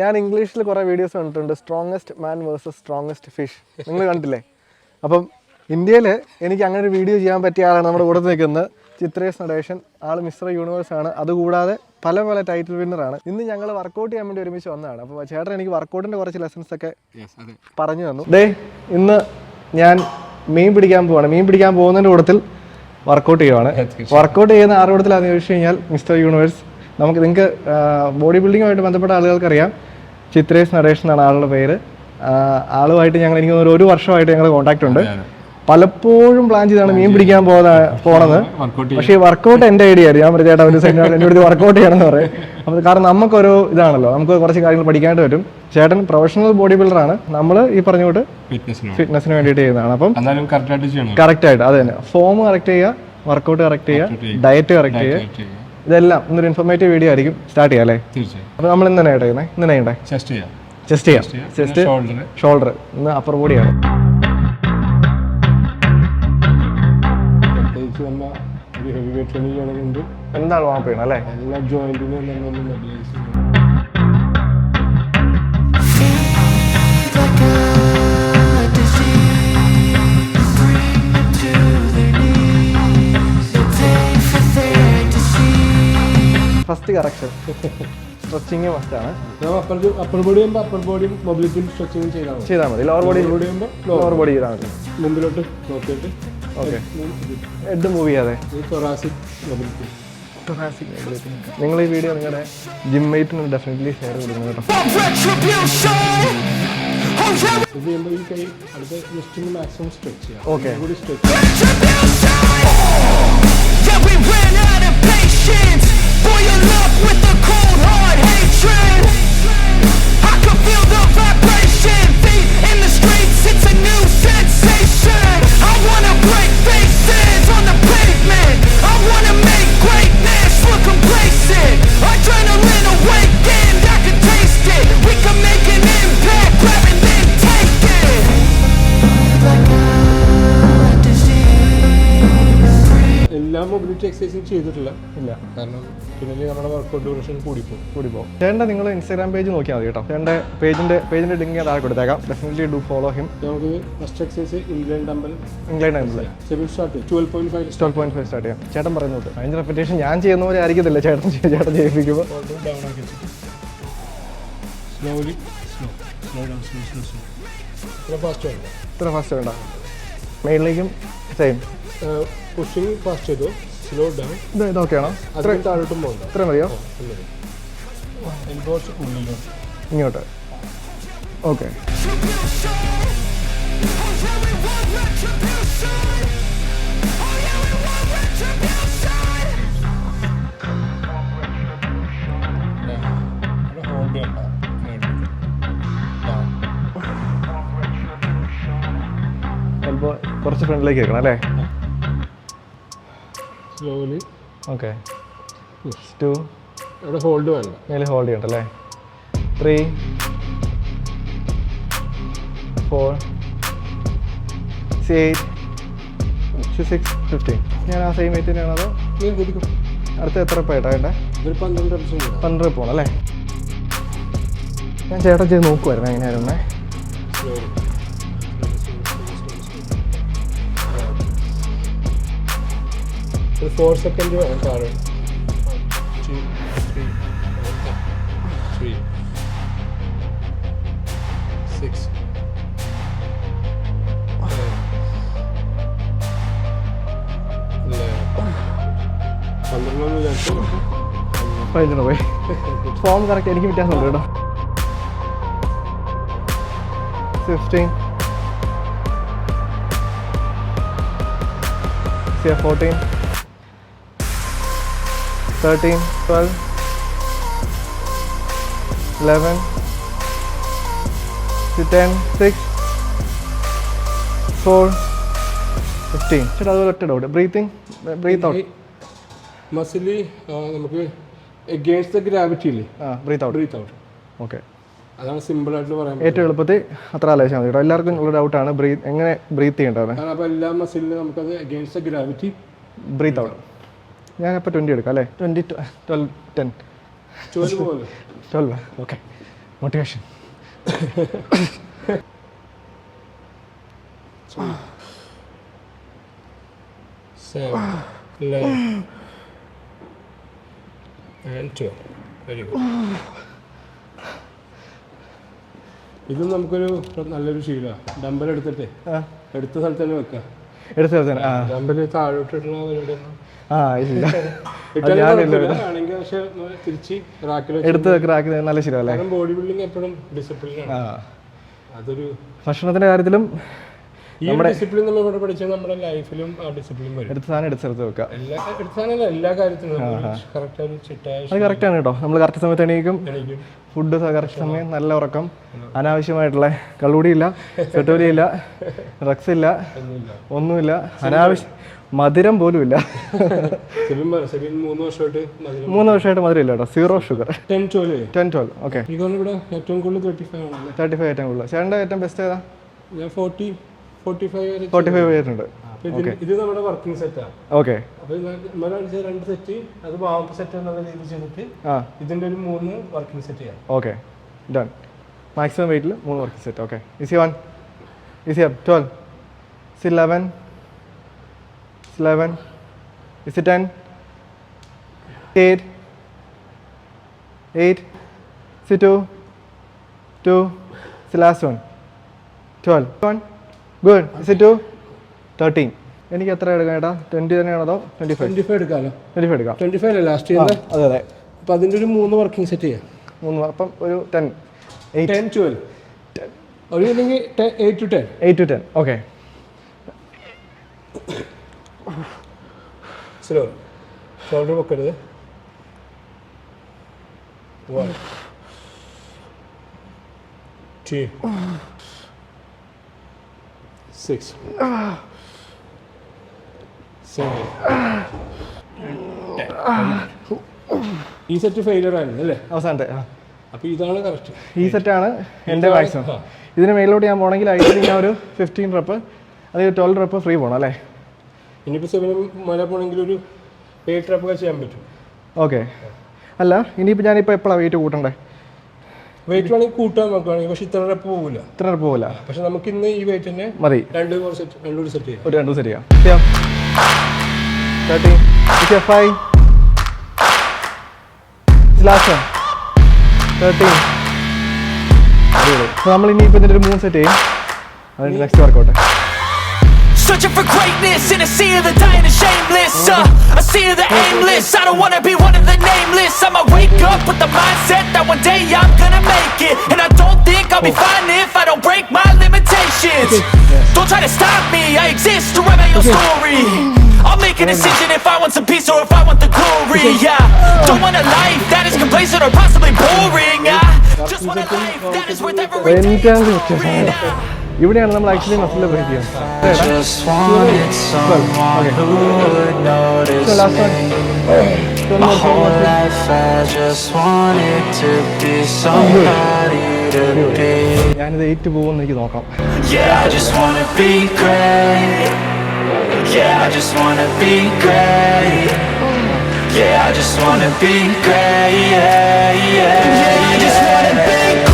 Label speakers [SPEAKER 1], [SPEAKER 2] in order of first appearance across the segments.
[SPEAKER 1] ഞാൻ ഇംഗ്ലീഷിൽ കുറേ വീഡിയോസ് കണ്ടിട്ടുണ്ട്. Strongest man versus strongest fish നിങ്ങൾ കണ്ടില്ലേ? അപ്പം ഇന്ത്യയിൽ എനിക്ക് അങ്ങനെ ഒരു വീഡിയോ ചെയ്യാൻ പറ്റിയ ആളാണ് നമ്മുടെ കൂടെ നിൽക്കുന്നത്. ചിത്രേഷ് നടേശൻ. ആൾ മിസ്റ്റർ യൂണിവേഴ്സ് ആണ്. അതുകൂടാതെ പല പല ടൈറ്റിൽ വിന്നറാണ് ഇന്ന് ഞങ്ങൾ വർക്കൗട്ട് ചെയ്യാൻ വേണ്ടി ഒരുമിച്ച് വന്നതാണ്. അപ്പോൾ ചേട്ടൻ എനിക്ക് വർക്കൗട്ടിന്റെ കുറച്ച് ലെസൺസ് ഒക്കെ പറഞ്ഞു തന്നു. ഡേ ഇന്ന് ഞാൻ മീൻ പിടിക്കാൻ പോവാണ്. മീൻ പിടിക്കാൻ പോകുന്നതിന്റെ കൂട്ടത്തിൽ വർക്കൗട്ട് ചെയ്യുവാണ്. വർക്കൗട്ട് ചെയ്യുന്ന ആരുടെ കൂട്ടത്തിലാണെന്ന് ചോദിച്ചു കഴിഞ്ഞാൽ മിസ്റ്റർ യൂണിവേഴ്സ് നമുക്ക് നിങ്ങൾക്ക് ബോഡി ബിൽഡിങ്ങുമായിട്ട് ബന്ധപ്പെട്ട ആളുകൾക്കറിയാം. ചിത്രേഷ് നരേഷ് എന്നാണ് ആളുടെ പേര്. ആളുമായിട്ട് ഞങ്ങൾ എനിക്ക് തോന്നുന്നു ഒരു വർഷമായിട്ട് ഞങ്ങൾ കോൺടാക്ട് ഉണ്ട്. പലപ്പോഴും പ്ലാൻ ചെയ്താണ് മീൻ പിടിക്കാൻ പോകുന്ന പോണത്. പക്ഷേ വർക്കൗട്ട് എന്റെ ഐഡിയ ആയിരുന്നു. ഞാൻ ചേട്ടാ ഒരു സെക്കൻഡ് എന്റെ അടുത്ത് വർക്കൗട്ട് ചെയ്യണമെന്ന് പറയും. അപ്പോൾ കാരണം നമുക്കൊരു ഇതാണല്ലോ. നമുക്ക് കുറച്ച് കാര്യങ്ങൾ പഠിക്കാനായിട്ട് പറ്റും. ചേട്ടൻ പ്രൊഫഷണൽ ബോഡി ബിൽഡർ ആണ്. നമ്മൾ ഈ പറഞ്ഞുകൊണ്ട്
[SPEAKER 2] ഫിറ്റ്നസിനോ
[SPEAKER 1] വേണ്ടിയിട്ട് ചെയ്യുന്നതാണ്. അപ്പം
[SPEAKER 2] കറക്റ്റ് ആയിട്ട്
[SPEAKER 1] അത് തന്നെ. ഫോം കറക്റ്റ് ചെയ്യുക വർക്കൗട്ട് കറക്റ്റ് ചെയ്യുക ഡയറ്റ് കറക്റ്റ് ചെയ്യുക. ഇതെല്ലാം ഇന്നൊരു ഇൻഫോർമേറ്റീവ് വീഡിയോ ആയിരിക്കും. സ്റ്റാർട്ട് ചെയ്യാം അല്ലേ?
[SPEAKER 2] തീർച്ചയായും.
[SPEAKER 1] അപ്പോൾ നമ്മൾ ഇന്ന് തന്നെ ചെയ്യുന്നത് ഇന്ന് തന്നെ ചെയ്യണ്ടേ?
[SPEAKER 2] ചെസ്റ്റ് ചെയ്യാം.
[SPEAKER 1] ചെസ്റ്റ് ചെയ്യാം. ചെസ്റ്റ്
[SPEAKER 2] ഷോൾഡർ
[SPEAKER 1] ഷോൾഡർ ഇന്ന് അപ്പർ ബോഡിയാണ് എന്താണ് വാപ്പ് ചെയ്യണം അല്ലേ?
[SPEAKER 2] എല്ലാ ജോയിന്റിനും
[SPEAKER 1] ഫസ്റ്റ് കറക്ഷൻ സ്ട്രെച്ചിങ് ഫസ്റ്റ് ആണ്.
[SPEAKER 2] അപ്പർ ബോഡി അപ്പർ ബോഡിയും മൊബിലിറ്റിയും സ്ട്രെച്ചിങ് ചെയ്താൽ മതി.
[SPEAKER 1] ചെയ്താൽ മതി. Lower
[SPEAKER 2] body body
[SPEAKER 1] lower body ചെയ്താൽ മതി.
[SPEAKER 2] മുമ്പിലോട്ട് നോക്കിയിട്ട്
[SPEAKER 1] ഓക്കെ ഹെഡ് മൂവ് ചെയ്യാതെ.
[SPEAKER 2] തൊറാസിക് മൊബിലിറ്റി
[SPEAKER 1] നിങ്ങൾ ഈ വീഡിയോ നിങ്ങളുടെ ജിം ജിമ്മേറ്റിന് ഡെഫിനറ്റ്ലി ഷെയർ കൊടുക്കണം കേട്ടോ.
[SPEAKER 2] ഇത് ചെയ്യുമ്പോൾ ഈ കൈ അടുത്ത ജസ്റ്റ് മാക്സിമം സ്ട്രെച്ച് ചെയ്യാം.
[SPEAKER 3] Okay Adrenaline awakened, I can feel the vibration. In the streets it's a new sensation. I want to break these sins on the place I want to make greatness for complete sin I'm trying to win a game I can taste it. We can make an
[SPEAKER 2] എല്ലാ mobility എക്സസൈസും ചെയ്തിട്ടില്ല.
[SPEAKER 1] ഇല്ല.
[SPEAKER 2] കാരണം പിന്നെ നമ്മുടെ workout duration കൂടിപ്പോകും
[SPEAKER 1] കൂടി പോകും ചേട്ടന്റെ നിങ്ങൾ ഇൻസ്റ്റാഗ്രാം പേജ് നോക്കിയാൽ മതി കേട്ടോ. ചേട്ടന്റെ പേജിന്റെ പേജിന്റെ ലിങ്ക് ഞാൻ താഴെ കൊടുത്തേക്കാം. ഡെഫിനറ്റ്ലി ഡു ഫോളോ ഹിം
[SPEAKER 2] നമുക്ക് first exercise incline dumbbell
[SPEAKER 1] incline dumbbell
[SPEAKER 2] seven start twelve point five
[SPEAKER 1] twelve point five start ചെയ്യാം ചേട്ടൻ പറയുന്നത് അതിന്റെ റെപ്പിറ്റേഷൻ ഞാൻ ചെയ്യുന്ന പോലെ ആയിരിക്കത്തില്ല ചേട്ടൻ ചേട്ടൻ ചെയ്യിപ്പിക്കുമ്പോൾ
[SPEAKER 2] slowly slow slow down slow slow slow ഇത്ര ഫാസ്റ്റ് വേണ്ട
[SPEAKER 1] ഇത്ര ഫാസ്റ്റ് വേണ്ട. മെയിനിലേക്കും സെയിം
[SPEAKER 2] പുഷിങ് ഫാസ്റ്റ് ചെയ്തു. സ്ലോ ഡൗൺ
[SPEAKER 1] ഇത് ഇതൊക്കെയാണോ?
[SPEAKER 2] അതിന് താഴോട്ടും പോകണ്ട.
[SPEAKER 1] ഇത്ര മതിയോ?
[SPEAKER 2] എൽബോസ് ഉള്ളിലോട്ട്
[SPEAKER 1] ഇങ്ങോട്ട്. ഓക്കെ. കുറച്ച് ഫ്രണ്ടിലേക്ക് വെക്കണം we
[SPEAKER 2] സ്ലോലി
[SPEAKER 1] ഓക്കെ. ടു.
[SPEAKER 2] ഇവിടെ ഹോൾഡ് വേണ്ട
[SPEAKER 1] മേലെ ഹോൾഡ് ചെയ്യണ്ട അല്ലേ? Three. Four. Eight. Six fifteen. ഞാൻ ആ സെയിം എയ്റ്റ് തന്നെയാണോ അതോ അടുത്ത എത്ര പേട്ടാ വേണ്ടേ?
[SPEAKER 2] ഇതൊരു പന്ത്രണ്ട്
[SPEAKER 1] പന്ത്രണ്ട് പോകണം അല്ലേ ഞാൻ ചേട്ടൻ ചെയ്ത് നോക്കുമായിരുന്നു എങ്ങനെയായിരുന്നേ
[SPEAKER 2] ഒരു ഫോർ സെക്കൻഡ് കാണും seven, eleven. പന്ത്രണ്ടെന്ന് വിചാരിച്ചു
[SPEAKER 1] പതിനെട്ട് പോയി. ഫോം കറക്റ്റ് എനിക്ക് വ്യത്യാസമുണ്ട് കേട്ടോ. Fifteen fourteen thirteen twelve eleven ten six four fifteen ചേട്ടാ അതുപോലെ ഒറ്റ ഡൗട്ട് ബ്രീത്തിങ് ബ്രീത്ത് ഔട്ട്
[SPEAKER 2] മസിലി നമുക്ക് എഗെയിൻസ്റ്റ് ദ ഗ്രാവിറ്റി ഇല്ലേ?
[SPEAKER 1] Breathe out
[SPEAKER 2] breathe out
[SPEAKER 1] okay
[SPEAKER 2] അതാണ് സിമ്പിൾ ആയിട്ട് പറയാൻ
[SPEAKER 1] ഏറ്റവും എളുപ്പത്തിൽ അത്ര ആലോചിച്ചാൽ മതി എല്ലാവർക്കും ഉള്ള ഡൗട്ടാണ് ബ്രീത്ത് എങ്ങനെ ബ്രീത്ത് ചെയ്യേണ്ടത്
[SPEAKER 2] അപ്പോൾ എല്ലാ മസിലിനും നമുക്കത് against the gravity
[SPEAKER 1] breathe out ഞാൻ അപ്പോൾ ട്വന്റി എടുക്കാം അല്ലേ? Twenty
[SPEAKER 2] twelve ten
[SPEAKER 1] twelve okay motivation
[SPEAKER 2] seven, eleven, and twelve. Very good. ഇത് നമുക്കൊരു നല്ലൊരു ശീലമാണ് ഡമ്പൽ എടുത്തിട്ട്. എടുത്ത സ്ഥലത്ത് തന്നെ വെക്കാം.
[SPEAKER 1] എടുത്ത് ചേർത്ത് ആ.
[SPEAKER 2] ഡമ്പൽ താഴോട്ടിട്ടുള്ള പരിപാടിയൊന്നും
[SPEAKER 1] ആ ഇല്ല.
[SPEAKER 2] ആണെങ്കിൽ പക്ഷെ നമ്മൾ തിരിച്ച് റാക്കിൽ
[SPEAKER 1] എടുത്ത് ക്രാക്ക് നല്ല ശരിയല്ലേ
[SPEAKER 2] കാരണം ബോഡി ബിൽഡിംഗ് എപ്പോഴും ഡിസിപ്ലിനാണ്
[SPEAKER 1] ആ.
[SPEAKER 2] അതൊരു
[SPEAKER 1] ഭക്ഷണത്തിന്റെ കാര്യത്തിലും
[SPEAKER 2] ഈ ഡിസിപ്ലിൻ നമ്മൾ പഠിച്ച നമ്മുടെ ലൈഫിലും ആ ഡിസിപ്ലിൻ വരും.
[SPEAKER 1] എടുത്ത് സാധനം എടുത്തെടുത്ത് വെക്കുക
[SPEAKER 2] എല്ലാ എടുത്താനല്ല എല്ലാ കാര്യത്തിലും കറക്റ്റ് ഒരു ചിട്ടായ
[SPEAKER 1] അത് കറക്റ്റാണ് കേട്ടോ. നമ്മൾ കറക്റ്റ് സമയത്ത് എണീക്കും.
[SPEAKER 2] എനിക്കും
[SPEAKER 1] ഫുഡ് കറക്റ്റ് സമയം നല്ല ഉറക്കം. അനാവശ്യമായിട്ടുള്ള കള്ളുടിയില്ല ചെട്ടുവലിയില്ല ഡ്രഗ്സ് ഇല്ല
[SPEAKER 2] ഒന്നുമില്ല.
[SPEAKER 1] ഒന്നുമില്ല അനാവശ്യ മധുരം പോലും ഇല്ല
[SPEAKER 2] സെബിൻ പറ സെബിൻ മൂന്ന് വർഷമായിട്ട് മധുരം
[SPEAKER 1] മൂന്ന് വർഷമായിട്ട് മധുരം ഇല്ല കേട്ടോ. Zero sugar
[SPEAKER 2] ten twelve
[SPEAKER 1] ten twelve okay
[SPEAKER 2] എനിക്ക് തോന്നുന്നു ഇവിടെ ഏറ്റവും കൂടുതൽ തേർട്ടി ഫൈവ് ആണല്ലേ?
[SPEAKER 1] തേർട്ടി ഫൈവ് ഏറ്റവും കൂടുതൽ. ചേട്ടന്റെ ഏറ്റവും ബെസ്റ്റ് ഏതാ?
[SPEAKER 2] ഞാൻ ഫോർട്ടി ഫോർട്ടി ഫൈവ് വരുന്നുണ്ട് ഇത് നമ്മുടെ വർക്കിംഗ് സെറ്റാണ്
[SPEAKER 1] ഓക്കെ
[SPEAKER 2] രണ്ട് സെറ്റ് അത് വാമ്പ് സെറ്റ് എന്നുള്ള രീതിയിൽ ചെയ്തിട്ട് ഇതിന്റെ ഒരു മൂന്ന് വർക്കിംഗ് സെറ്റ് ചെയ്യാം.
[SPEAKER 1] ഓക്കെ ഡൺ മാക്സിമം വെയിറ്റിൽ മൂന്ന് work set okay easy one easy up twelve is eleven eleven is ten eight eight see two two is last one twelve one good is two thirteen എനിക്ക് എത്ര എടുക്കാം ഏട്ടാ? Twenty തന്നെയാണോ അതോ twenty five
[SPEAKER 2] twenty five എടുക്കാമല്ലോ
[SPEAKER 1] twenty five എടുക്കാം.
[SPEAKER 2] Twenty five അല്ലേ last ചെയ്യുന്നത്
[SPEAKER 1] അതെ അതെ.
[SPEAKER 2] അപ്പോൾ അതിന്റെ ഒരു മൂന്ന് വർക്കിംഗ് സെറ്റ് ചെയ്യാം.
[SPEAKER 1] മൂന്ന് അപ്പം ഒരു ടെൻ എയ്റ്റ്
[SPEAKER 2] ടെൻ ട്വൽവ് ഒരു അല്ലെങ്കിൽ eight two ten
[SPEAKER 1] eight two ten okay
[SPEAKER 2] slow shoulder പൊക്കരുത് one two six seven, ഈ സെറ്റ് ഫെയിലർ ആയിരുന്നു അല്ലേ?
[SPEAKER 1] അവസാനത്തെ
[SPEAKER 2] അപ്പൊ ഇതാണ് കറക്റ്റ്
[SPEAKER 1] ഈ സെറ്റാണ് എന്റെ
[SPEAKER 2] എന്റെ
[SPEAKER 1] മാക്സിമം. ഇതിന് മേലോട്ട് ഞാൻ പോകണമെങ്കിൽ ഐസിൽ ഞാൻ ഒരു ഫിഫ്റ്റീൻ റപ്പ് അതായത് ട്വൽവ് റപ്പ് ഫ്രീ പോകണം അല്ലേ?
[SPEAKER 2] ഇനിയിപ്പോൾ സെവനും മല പോകണമെങ്കിൽ ഒരു എയ്റ്റ് റപ്പ് ചെയ്യാൻ പറ്റും.
[SPEAKER 1] ഓക്കെ അല്ല ഇനിയിപ്പോൾ ഞാനിപ്പോൾ എപ്പോഴാണ് വെയിറ്റ് കൂട്ടണ്ടേ?
[SPEAKER 2] വെയിറ്റ് വേണമെങ്കിൽ കൂട്ടാൻ നോക്കുകയാണെങ്കിൽ പക്ഷെ ഇത്ര റെപ്പ് പോകില്ല
[SPEAKER 1] ഇത്ര റെപ്പ് പോകില്ല
[SPEAKER 2] പക്ഷെ നമുക്ക് ഇന്ന് ഈ വെയിറ്റ് തന്നെ
[SPEAKER 1] മതി.
[SPEAKER 2] രണ്ട് സെറ്റ് രണ്ടു സെറ്റ് ചെയ്യാം.
[SPEAKER 1] ഒരു രണ്ട് സെറ്റ് ചെയ്യാം. തേർട്ടി ഫൈവ് ലാസ്റ്റ് തേർട്ടീൻ അടിപൊളി. നമ്മൾ ഇനി ഇതിന്റെ ഒരു മൂന്ന് സെറ്റ് ചെയ്യും. അതിന്റെ next workout.
[SPEAKER 3] Searching for greatness in a sea of the dying and shameless. Uh, a sea of the aimless. I don't wanna be one of the nameless. I'm wake up with the mindset that one day I'm gonna make it. And I don't think I'll be fine if I don't break my limitations. Don't try to stop me, I exist to write my own story. I'll make a decision if I want some peace or if I want the glory. Yeah, don't want a life that is complacent or possibly boring. I just want a life that is worth every day.
[SPEAKER 1] എനിക്കാണ്
[SPEAKER 3] exploring. Ah.
[SPEAKER 1] ഇവിടെയാണ് നമ്മൾ actually muscle break ചെയ്യുന്നത്
[SPEAKER 4] Just wanted someone who would notice
[SPEAKER 1] So last one.
[SPEAKER 4] me. My whole life I just wanted to be somebody to be.
[SPEAKER 1] ഞാനിത് eight പോകുമെന്ന് എനിക്ക് നോക്കാം
[SPEAKER 4] Yeah, I just wanna be great. Yeah, I just wanna be great. Yeah, I just wanna be great. Yeah, yeah, yeah. I just wanna be great.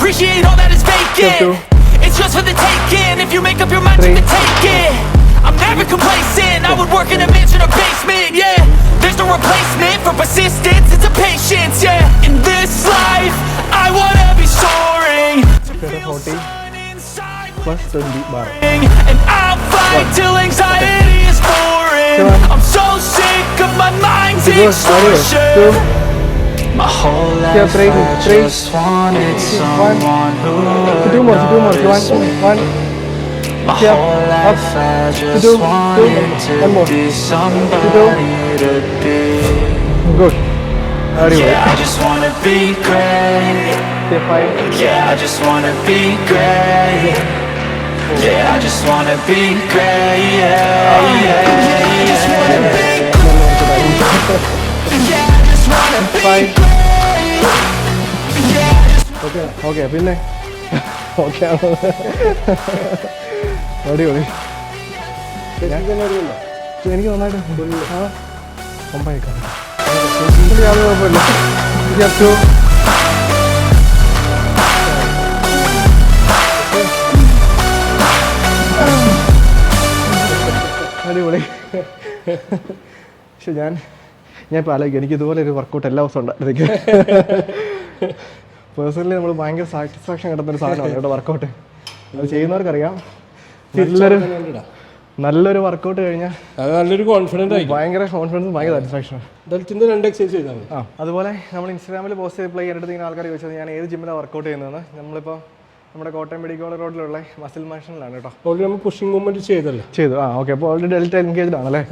[SPEAKER 3] appreciate all that is vacant. It's just for the taking. If you make up your mind you can take it. I'm never complacent. I would work in a mansion or basement, yeah. There's no replacement for persistence. It's a patience, yeah. In this life, I wanna be soaring.
[SPEAKER 1] Plus 20 bar.
[SPEAKER 3] And I'll fight till anxiety is foreign I'm so sick of my mind's extortion
[SPEAKER 4] my whole life
[SPEAKER 1] yeah,
[SPEAKER 4] I just wanted someone who
[SPEAKER 1] more, more. One, one. Yeah, up.
[SPEAKER 4] I just
[SPEAKER 1] do,
[SPEAKER 4] wanted
[SPEAKER 1] do.
[SPEAKER 4] to
[SPEAKER 1] more.
[SPEAKER 4] be somebody do. to be.
[SPEAKER 1] Good.
[SPEAKER 4] Yeah, I just wanna be great. Yeah, I just wanna be great. Yeah, I just wanna be great. Yeah, yeah, yeah.
[SPEAKER 1] yeah. Five okay okay പിന്നെ okay അടിപൊളി. എനിക്ക് നന്നായിട്ട് ആ ഒമ്പയേക്കാം. യാതൊരു കുഴപ്പമില്ല. Just അടിപൊളി. പക്ഷെ ഞാൻ ഞാൻ ഇപ്പോൾ ആലോചിക്കും എനിക്ക് ഇതുപോലെ ഒരു വർക്കൗട്ട് എല്ലാ ദിവസവും ഉണ്ടായിരുന്നു പേഴ്സണലി നമ്മൾ ഭയങ്കര സാറ്റിസ്ഫാക്ഷൻ കിട്ടുന്ന ഒരു സാധനമാണ് കേട്ടോ വർക്കൗട്ട് അത് ചെയ്യുന്നവർക്കറിയാം. നല്ലൊരു നല്ലൊരു വർക്കൗട്ട് കഴിഞ്ഞാൽ
[SPEAKER 2] നല്ലൊരു കോൺഫിഡൻസ് ആയി
[SPEAKER 1] ഭയങ്കര കോൺഫിഡൻസ് ഭയങ്കര സാറ്റിസ്ഫാക്ഷനാണ്
[SPEAKER 2] ഡൽറ്റിന്റെ രണ്ട് എക്സസൈസ് ചെയ്താൽ മതി.
[SPEAKER 1] ആ അതുപോലെ നമ്മൾ ഇൻസ്റ്റാഗ്രാമിൽ പോസ്റ്റ് ചെയ്ത് പ്ലേ ചെയ്തിട്ട് ഇങ്ങനെ ആൾക്കാർ ചോദിച്ചത് ഞാൻ ഏത് ജിമ്മിലാണ് വർക്കൗട്ട് ചെയ്യുന്നതെന്ന്. നമ്മളിപ്പോൾ നമ്മുടെ കോട്ടയം മെഡിക്കൽ റോഡിലുള്ള മസിൽ മാഷനിലാണ് കേട്ടോ.
[SPEAKER 2] ഓൾറെഡി നമ്മൾ പുഷിംഗ് മൂവ്മെന്റ് ചെയ്തല്ലേ.
[SPEAKER 1] ചെയ്തു. ആ ഓക്കെ അപ്പോൾ ഓൾറെഡി ഡെൽറ്റ എൻഗേജ്ഡ് ആണല്ലേ?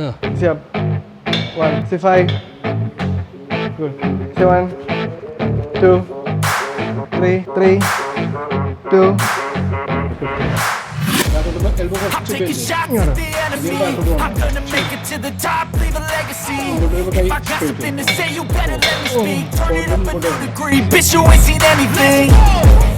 [SPEAKER 1] One, two, five. Good. One, two, three, three,
[SPEAKER 2] two. I'm
[SPEAKER 3] taking shots at the enemy. I'm gonna make it to the top, leave a legacy. If I got something to say, you better let me speak. Turn it up a new degree, bitch. You ain't seen anything.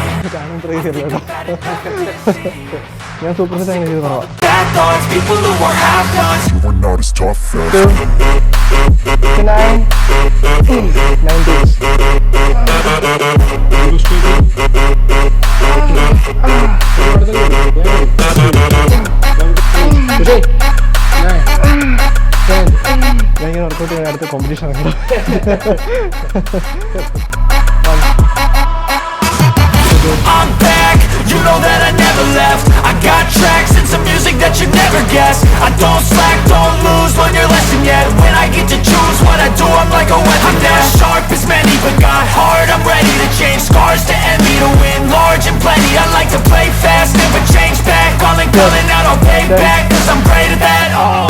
[SPEAKER 1] കാണാൻ try ചെയ്തില്ല കേട്ടോ. ഞാൻ super set അങ്ങനെ ചെയ്ത് ഞാൻ ഇങ്ങനെ ചെയ്യാൻ അടുത്ത കോമ്പറ്റീഷൻ ആണ്
[SPEAKER 3] I'm back, you know that I never left. I got tracks and some music that you never guessed I don't slack, don't lose, learn your lesson yet. When I get to choose what I do, I'm like a weapon I'm not sharp as many, but got heart. I'm ready to change scars to envy To win large and plenty. I like to play fast, never change back. Calling, calling out, I'll pay back Cause I'm great at that, oh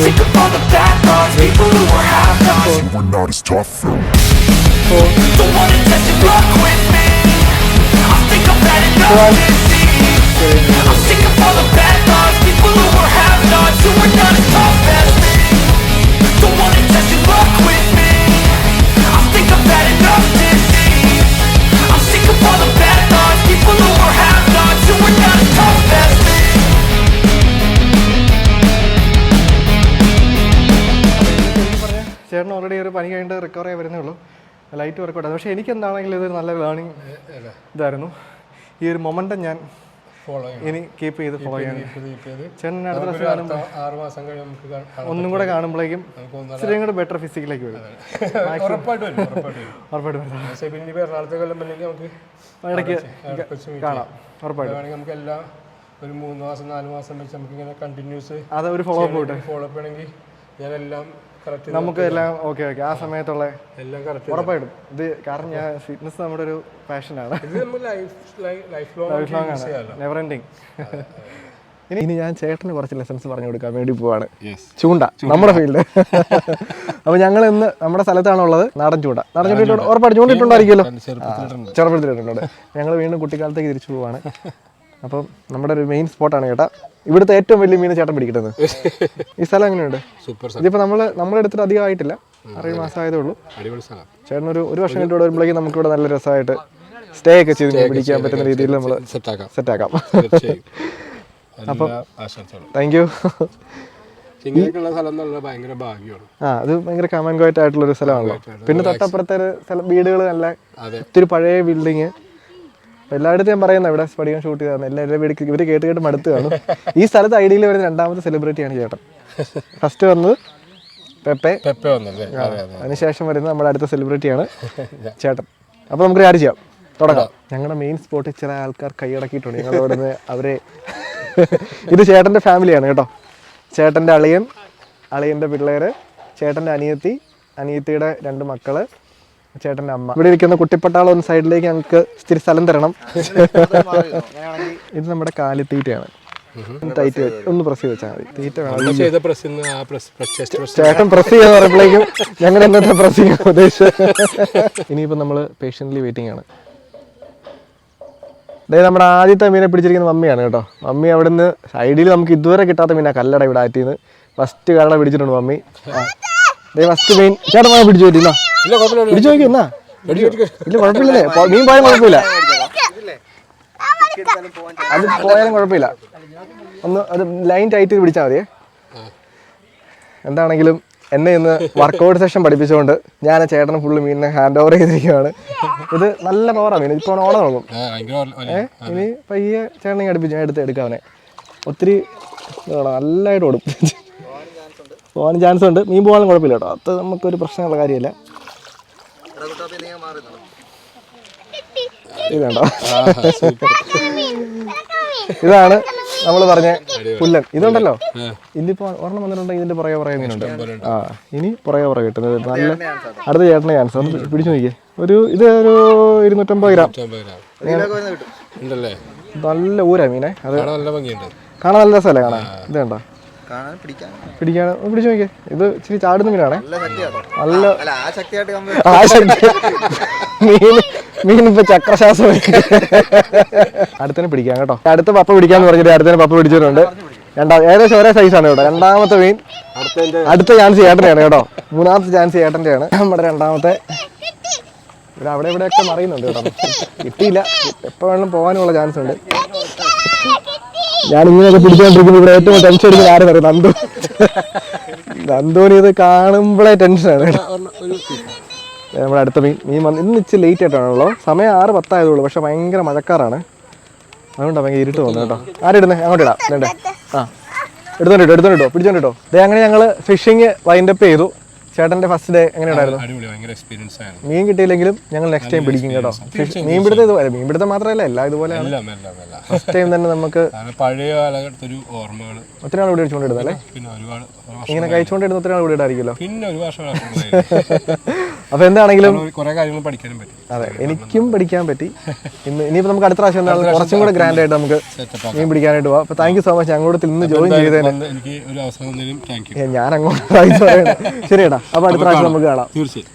[SPEAKER 4] I'm sick of all the bad thoughts, people who are half nots.
[SPEAKER 5] we're not as tough as
[SPEAKER 3] Don't wanna test your luck with me. I think I've had enough defeat. I'm sick of all the bad thoughts, people who are half nots, who are not as tough as me. Don't wanna test your luck with me. I think I've had enough defeat. I'm sick of all the bad thoughts, people who are half nots, who are not as tough as me.
[SPEAKER 1] ചേട്ടൻ already ഒരു പനി കഴിഞ്ഞിട്ട് recover ആയി വരുന്നേ ഉള്ളൂ. Light workout പക്ഷേ എനിക്ക് എന്താണെങ്കിലും ഇതൊരു നല്ല ലേണിംഗ് ഇതായിരുന്നു. ഈ ഒരു മൊമെന്റം ഞാൻ ഇനി കീപ്പ് ചെയ്ത് ഫോളോ
[SPEAKER 2] ചെയ്യണം.
[SPEAKER 1] ചേട്ടൻ അടുത്ത
[SPEAKER 2] ദിവസം
[SPEAKER 1] കാണുമ്പോൾ
[SPEAKER 2] ആറ് മാസം.
[SPEAKER 1] ഒന്നും കൂടെ കാണുമ്പോഴേക്കും ഇത്രയും കൂടെ ബെറ്റർ ഫിസിക്കലേക്ക് വരും. ഇടയ്ക്ക് കാണാം. ഉറപ്പായിട്ടും.
[SPEAKER 2] നമുക്ക് എല്ലാ ഒരു മൂന്ന് മാസം നാല് മാസം വെച്ച് നമുക്ക് ഇങ്ങനെ കണ്ടിന്യൂസ്
[SPEAKER 1] അത് ഒരു ഫോളോ അപ്പ്
[SPEAKER 2] ഫോളോ അപ്പ് ആണെങ്കിൽ ഞാനെല്ലാം
[SPEAKER 1] നമുക്ക് എല്ലാം ഓക്കെ ഓക്കെ. ആ സമയത്തുള്ള
[SPEAKER 2] എല്ലാം കറക്റ്റ്
[SPEAKER 1] ഉറപ്പായിട്ടും. ഇത് കാരണം ഞാൻ ഫിറ്റ്നസ് നമ്മുടെ ഒരു പാഷനാണ്
[SPEAKER 2] ലൈഫ് ലോങ്
[SPEAKER 1] ആണ്. നെവർ എൻഡിങ് ഇനി ഇനി ഞാൻ ചേട്ടന് കുറച്ച് ലെസൺസ് പറഞ്ഞു കൊടുക്കാൻ വേണ്ടി പോവാണ്. ചൂണ്ട നമ്മുടെ ഫീൽഡ് അപ്പൊ ഞങ്ങൾ ഇന്ന് നമ്മുടെ സ്ഥലത്താണ് ഉള്ളത് നാടൻ ചൂണ്ട. നാടൻ ചൂണ്ട ഉറപ്പായിട്ട് ചൂണ്ടിട്ടുണ്ടായിരിക്കുമല്ലോ
[SPEAKER 2] ചെറുപ്പത്തിലിട്ടുണ്ട്
[SPEAKER 1] ഞങ്ങൾ വീണ്ടും കുട്ടിക്കാലത്തേക്ക് തിരിച്ചു പോവാണ്. അപ്പം നമ്മുടെ ഒരു മെയിൻ സ്പോട്ടാണ് ചേട്ടാ. ഇവിടുത്തെ ഏറ്റവും വലിയ മീൻ ചേട്ടൻ പിടിക്കുന്നത് ഈ സ്ഥലം എങ്ങനെയുണ്ട്?
[SPEAKER 2] സൂപ്പർ
[SPEAKER 1] നമ്മൾ നമ്മുടെ നമ്മളെടുത്തിട്ട് അധികം ആയിട്ടില്ല. ആറേഴ് മാസം ആയതേ ഉള്ളൂ ചേട്ടൻ ഒരു ഒരു വർഷം കഴിഞ്ഞിട്ട് ഇവിടെ നമുക്ക് ഇവിടെ നല്ല രസമായിട്ട് സ്റ്റേ ഒക്കെ ചെയ്ത് പിടിക്കാൻ പറ്റുന്ന രീതിയിൽ നമ്മൾ
[SPEAKER 2] സെറ്റ് ആക്കാം. ആശംസകളും.
[SPEAKER 1] താങ്ക് യു ആ അത് ഭയങ്കര കമാൻഗോയിട്ട് ആയിട്ടുള്ള ഒരു സ്ഥലമാണല്ലോ. പിന്നെ തൊട്ടപ്പുറത്തെ ഒരു സ്ഥലം വീടുകൾ നല്ല ഒത്തിരി പഴയ ബിൽഡിങ് എല്ലായിടത്തും ഞാൻ പറയുന്ന ഇവിടെ സ്പടികം ഷൂട്ട് ചെയ്താണ് എല്ലാവരും വീട് ഇവർ കേട്ട് കേട്ട് മടുത്ത് കാണും. ഈ സ്ഥലത്ത് ഐഡിയയിൽ വരുന്ന രണ്ടാമത്തെ സെലിബ്രിറ്റിയാണ് ചേട്ടൻ. ഫസ്റ്റ് വന്നത് പെപ്പെ.
[SPEAKER 2] പെപ്പെ അതെ
[SPEAKER 1] അതിനുശേഷം വരുന്ന നമ്മുടെ അടുത്ത സെലിബ്രിറ്റിയാണ് ചേട്ടൻ. അപ്പോൾ നമുക്ക് കാര്യം ചെയ്യാം. തുടങ്ങാം. ഞങ്ങളുടെ മെയിൻ സ്പോട്ടിൽ ചില ആൾക്കാർ കൈയടക്കിയിട്ടുണ്ട്. ഞങ്ങൾ അവിടെ നിന്ന് അവരെ ഇത് ചേട്ടന്റെ ഫാമിലിയാണ് കേട്ടോ. ചേട്ടന്റെ അളിയൻ അളിയന്റെ പിള്ളേര് ചേട്ടന്റെ അനിയത്തി അനിയത്തിയുടെ രണ്ട് മക്കൾ ചേട്ടന്റെ അമ്മ. ഇവിടെ ഇരിക്കുന്ന കുട്ടിപ്പട്ടാളം ഒന്ന് സൈഡിലേക്ക് ഞങ്ങൾക്ക് ഇത്തിരി സ്ഥലം തരണം. ഇത് നമ്മുടെ കാലിത്തീറ്റയാണ് ടൈറ്റ് ഒന്ന് പ്രസ് ചെയ്ത് വെച്ചാൽ മതി. തീറ്റ വേണം. ചേട്ടൻ പ്രസ് ചെയ്യാന്ന് പറയുമ്പോഴേക്കും ഞങ്ങൾ എന്നത്തെ പ്രസ് ചെയ്യാൻ ഉദ്ദേശിച്ചത്. ഇനിയിപ്പോൾ നമ്മൾ പേഷ്യന്റ്ലി വെയിറ്റിംഗ് ആണ്. അതായത് നമ്മുടെ ആദ്യത്തെ മീനെ പിടിച്ചിരിക്കുന്ന മമ്മിയാണ് കേട്ടോ. മമ്മി അവിടെ നിന്ന് സൈഡിൽ നമുക്ക് ഇതുവരെ കിട്ടാത്ത മീനാ കല്ലട ഇവിടെ ആറ്റിന്ന്. ഫസ്റ്റ് കല്ലട പിടിച്ചിട്ടുണ്ട് മമ്മി. അതേ ഫസ്റ്റ് മീൻ. ചേട്ടൻ പിടിച്ചു പറ്റില്ല
[SPEAKER 2] ഇല്ല കുഴപ്പമില്ല
[SPEAKER 1] പിടിച്ചു നോക്കി എന്നാ? ഇല്ല കുഴപ്പമില്ലല്ലേ? മീൻ പോയാലും കുഴപ്പമില്ല. അത് പോയാലും കുഴപ്പമില്ല. ഒന്ന് അത് ലൈൻ ടൈറ്റ് പിടിച്ചാൽ മതിയേ എന്താണെങ്കിലും എന്നെ ഇന്ന് വർക്കൗട്ട് സെഷൻ പഠിപ്പിച്ചുകൊണ്ട് ഞാൻ ആ ചേട്ടന് ഫുള്ള് മീനിനെ ഹാൻഡ് ഓവർ ചെയ്തിരിക്കുകയാണ് ഇത് നല്ല പവറാണ് മീൻ. ഇപ്പോൾ ഓണം തുടങ്ങും ഏഹ് ഇനി പയ്യെ ചേട്ടനെ അടുപ്പിച്ച് ഞാൻ എടുത്ത് എടുക്കാം അവനെ ഒത്തിരി നല്ലതായിട്ട് ഓടും. പോകാനും ചാൻസ് ഉണ്ട്. മീൻ പോകാനും കുഴപ്പമില്ല കേട്ടോ. അത് നമുക്കൊരു പ്രശ്നമുള്ള കാര്യമില്ല. ഇത് വേണ്ട ഇതാണ് നമ്മൾ പറഞ്ഞ പുല്ലൻ. ഇതുണ്ടല്ലോ? ഇന്നിപ്പോ ഒരെണ്ണം വന്നിട്ടുണ്ടെങ്കിൽ ഇതിന്റെ പുറകെ പുറകെ മീനുണ്ട് ആ ഇനി പുറകെ പുറകെ കിട്ടുന്നത് നല്ല അടുത്ത ചേട്ടനെ ചാൻസ് ഒന്ന് പിടിച്ചു നോക്കിയേ. ഒരു ഇത് ഒരു ഇരുന്നൂറ്റമ്പത് ഗ്രാം.
[SPEAKER 2] നൂറ്റമ്പത് ഗ്രാം. ഉണ്ടല്ലേ?
[SPEAKER 1] നല്ല ഊരാ മീനെ. അത്
[SPEAKER 2] കാണാൻ നല്ല ഭംഗിയുണ്ട്.
[SPEAKER 1] കാണാൻ നല്ല രസമല്ലേ കാണാൻ? ഇത് കണ്ടോ? ഒന്ന് പിടിച്ചു നോക്കിയേ. ഇത് ഇച്ചിരി ചാടുന്ന മീനാണേ.
[SPEAKER 6] നല്ല ശക്തിയാട്ടോ.
[SPEAKER 1] നല്ല
[SPEAKER 6] അല്ല ആ ശക്തിയായിട്ട് കമ്പയർ
[SPEAKER 1] ആ ശക്തി. മീൻ മീൻ ഇപ്പൊ ചക്രശ്വാസം. അടുത്തന്നെ പിടിക്കാം കേട്ടോ. അടുത്ത പപ്പ പിടിക്കാന്ന് പറഞ്ഞിട്ട് അടുത്തന്നെ പപ്പ പിടിച്ചിട്ടുണ്ട്. രണ്ടാം ഏകദേശം ഒരേ സൈസാണ് കേട്ടോ. രണ്ടാമത്തെ മീൻ. അടുത്ത ചാൻസ് ചേട്ടനെയാണ് കേട്ടോ. മൂന്നാമത്തെ ചാൻസ് ചേട്ടന്റെയാണ് നമ്മുടെ രണ്ടാമത്തെ. ഇവിടെ അവിടെ ഇവിടെയൊക്കെ മറിയുന്നുണ്ട് കേട്ടോ. കിട്ടിയില്ല. എപ്പോൾ വേണമെങ്കിലും പോകാനുള്ള ചാൻസ് ഉണ്ട്. ഞാൻ ഇങ്ങനെയൊക്കെ പിടിച്ചുകൊണ്ടിരിക്കുമ്പോൾ ഇവിടെ ഏറ്റവും ടെൻഷൻ എടുക്കുന്ന ആരും അറിയാം നന്ദു. നന്ദുവിന് ഇത് കാണുമ്പോഴേ ടെൻഷനാണ് നമ്മുടെ അടുത്ത മീൻ മീൻ വന്ന് ഇന്ന് ഇച്ചിരി ലേറ്റ് ആയിട്ടാണല്ലോ. സമയം ആറ് പത്തായതുള്ളൂ പക്ഷെ ഭയങ്കര മഴക്കാറാണ്. അതുകൊണ്ടാണ് ഭയങ്കര ഇരുട്ട് തോന്നുന്നു കേട്ടോ. ആരിടുന്നേ അങ്ങോട്ട് ഇടാം. വേണ്ടേ ആ. എടുത്തോണ്ടിട്ടോ എടുത്തോണ്ടിട്ടോ. പിടിച്ചോണ്ടിട്ടോ. ദേ അങ്ങനെ ഞങ്ങൾ ഫിഷിങ് വൈൻഡപ്പ് ചെയ്തു. ചേട്ടന്റെ ഫസ്റ്റ് ഡേ എങ്ങനെ ഉണ്ടായിരുന്നു?
[SPEAKER 2] എക്സ്പീരിയൻസ് ആയിരുന്നു.
[SPEAKER 1] മീൻ കിട്ടിയില്ലെങ്കിലും ഞങ്ങൾ നെക്സ്റ്റ് ടൈം പിടിക്കും കേട്ടോ. മീൻ പിടുത്തം ഇതുപോലെ മീൻ പിടുത്തം മാത്രമല്ല എല്ലാം ഇതുപോലെയാണ് ഫസ്റ്റ് ടൈം തന്നെ നമുക്ക്
[SPEAKER 2] പഴയ കാലഘട്ടത്തൊരു ഓർമ്മകൾ.
[SPEAKER 1] ഒത്തിരി ആൾ ഇവിടെ
[SPEAKER 2] വർഷം
[SPEAKER 1] ഇങ്ങനെ കഴിച്ചുകൊണ്ടിരുന്ന ഒത്തിരി ആൾ ഇവിടെ
[SPEAKER 2] പിന്നെ ഒരു വർഷം
[SPEAKER 1] അപ്പോൾ എന്താണെങ്കിലും
[SPEAKER 2] കുറെ കാര്യങ്ങൾ പഠിക്കാനും പറ്റി.
[SPEAKER 1] അതെ എനിക്കും പഠിക്കാൻ പറ്റി. ഇന്ന് ഇനിയിപ്പോ നമുക്ക് അടുത്ത പ്രാവശ്യം എന്താണ് കുറച്ചും കൂടെ ഗ്രാൻഡ് ആയിട്ട് നമുക്ക് മീൻ പിടിക്കാനായിട്ട് പോവാം. അപ്പോൾ താങ്ക് യു സോ മച്ച് അങ്ങോട്ട് ഇന്ന് ജോയിൻ ചെയ്തതിന്
[SPEAKER 2] എനിക്ക് ഒരു അവസരം
[SPEAKER 1] ഞാൻ അങ്ങോട്ട് താങ്ക്സ് അപ്പൊ അടുത്ത പ്രാവശ്യം നമുക്ക് കാണാം.
[SPEAKER 2] തീർച്ചയായും.